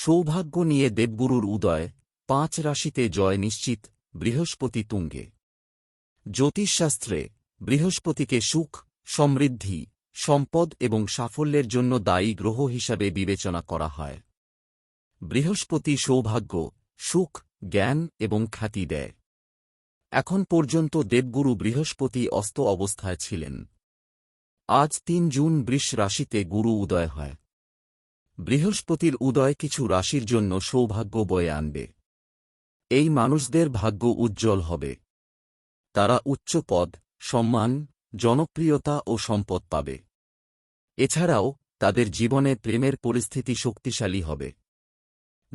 সৌভাগ্য নিয়ে দেবগুরুর উদয়, পাঁচ রাশিতে জয় নিশ্চিত, বৃহস্পতি তুঙ্গে। জ্যোতিষশাস্ত্রে, বৃহস্পতিকে সুখ, সমৃদ্ধি, সম্পদ এবং সাফল্যের জন্য দায়ী গ্রহ হিসাবে বিবেচনা করা হয়। বৃহস্পতি সৌভাগ্য, সুখ, জ্ঞান এবং খ্যাতি দেয়। এখন পর্যন্ত দেবগুরু বৃহস্পতি অস্ত অবস্থায় ছিলেন। আজ তিন জুন বৃষ রাশিতে গুরু উদয় হয়। বৃহস্পতির উদয় কিছু রাশির জন্য সৌভাগ্য বয়ে আনবে। এই মানুষদের ভাগ্য উজ্জ্বল হবে। তারা উচ্চ পদ, সম্মান, জনপ্রিয়তা ও সম্পদ পাবে। এছাড়াও তাদের জীবনে প্রেমের পরিস্থিতি শক্তিশালী হবে।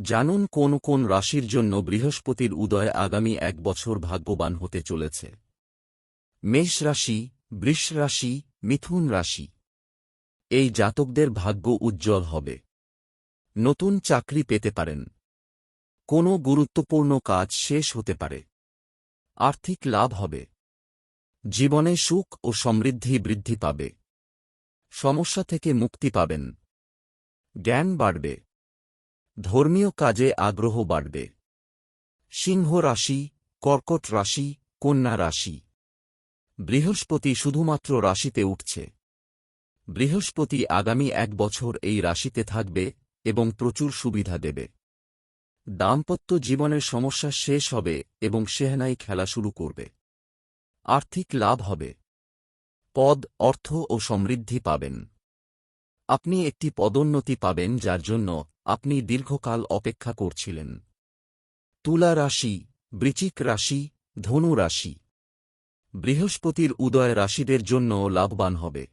জানুন কোন কোন রাশির জন্য বৃহস্পতির উদয় আগামী এক বছর ভাগ্যবান হতে চলেছে। মেষ রাশি, বৃষ রাশি, মিথুন রাশি। এই জাতকদের ভাগ্য উজ্জ্বল হবে। নতুন চাকরি পেতে পারেন। কোনো গুরুত্বপূর্ণ কাজ শেষ হতে পারে। আর্থিক লাভ হবে। জীবনে সুখ ও সমৃদ্ধি বৃদ্ধি পাবে। সমস্যা থেকে মুক্তি পাবেন। জ্ঞান বাড়বে। ধর্মীয় কাজে আগ্রহ বাড়বে। সিংহ রাশি, কর্কট রাশি, কন্যা রাশি। বৃহস্পতি শুধুমাত্র রাশিতে উঠছে। বৃহস্পতি আগামী এক বছর এই রাশিতে থাকবে এবং প্রচুর সুবিধা দেবে। দাম্পত্য জীবনের সমস্যা শেষ হবে এবং সেহনাই খেলা শুরু করবে। আর্থিক লাভ হবে। পদ, অর্থ ও সমৃদ্ধি পাবেন। আপনি একটি পদোন্নতি পাবেন যার জন্য আপনি দীর্ঘকাল অপেক্ষা করছিলেন। তুলা রাশি বৃচিক রাশি, ধনু রাশি। বৃহস্পতির উদয় রাশিদের জন্য লাভবান হবে।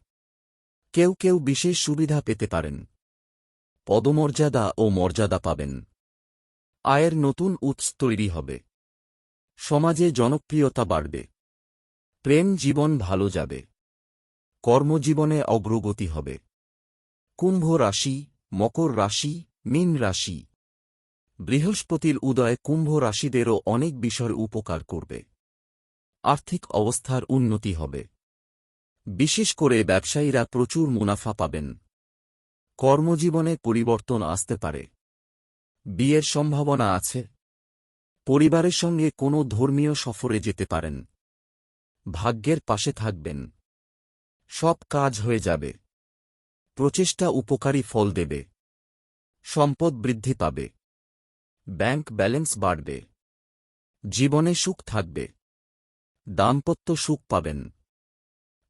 কেউ কেউ বিশেষ সুবিধা পেতে পারেন। পদমর্যাদা ও মর্যাদা পাবেন। আয়ের নতুন উৎস তৈরি হবে। সমাজে জনপ্রিয়তা বাড়বে। প্রেম জীবন ভালো যাবে। কর্মজীবনে অগ্রগতি হবে। কুম্ভ রাশি, মকর রাশি, মীন রাশি। বৃহস্পতির উদয় কুম্ভ রাশিদেরও অনেক বিষয় উপকার করবে। আর্থিক অবস্থার উন্নতি হবে। বিশেষ করে ব্যবসায়ীরা প্রচুর মুনাফা পাবেন। কর্মজীবনে পরিবর্তন আসতে পারে। বিয়ের সম্ভাবনা আছে। পরিবারের সঙ্গে কোনো ধর্মীয় সফরে যেতে পারেন। ভাগ্যের পাশে থাকবেন। সব কাজ হয়ে যাবে। প্রচেষ্টা উপকারী ফল দেবে। সম্পদ বৃদ্ধি পাবে। ব্যাংক ব্যালেন্স বাড়বে। জীবনে সুখ থাকবে। দাম্পত্য সুখ পাবেন।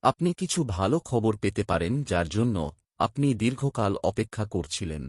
আপনি কিছু ভালো খবর পেতে পারেন যার জন্য আপনি দীর্ঘকাল অপেক্ষা করছিলেন।